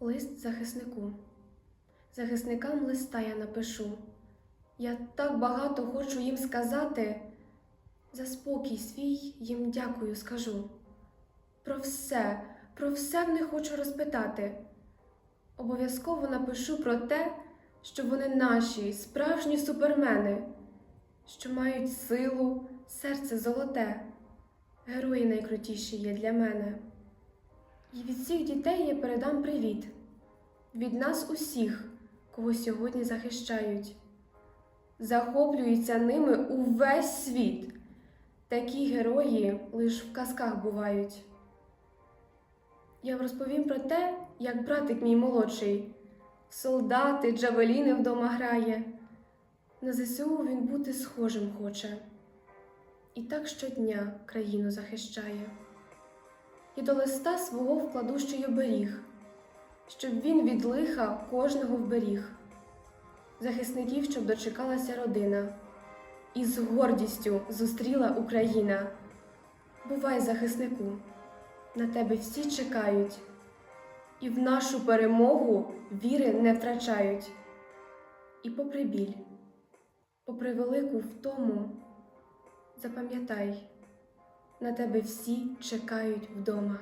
Лист захиснику. Захисникам листа я напишу. Я так багато хочу їм сказати. За спокій свій їм дякую скажу. Про все, про все в них хочу розпитати. Обов'язково напишу про те, що вони наші, справжні супермени, що мають силу, серце золоте. Герої найкрутіші є для мене. І від всіх дітей я передам привіт. Від нас усіх, кого сьогодні захищають. Захоплюється ними увесь світ. Такі герої лиш в казках бувають. Я розповім про те, як братик мій молодший, солдати, джавеліни вдома грає. На ЗСУ він бути схожим хоче. І так щодня країну захищає. І до листа свого вкладу ще й оберіг, щоб він від лиха кожного вберіг, захисників, щоб дочекалася родина, і з гордістю зустріла Україна. Бувай, захиснику, на тебе всі чекають, і в нашу перемогу віри не втрачають. І попри біль, попри велику втому, запам'ятай, на тебе всі чекають вдома.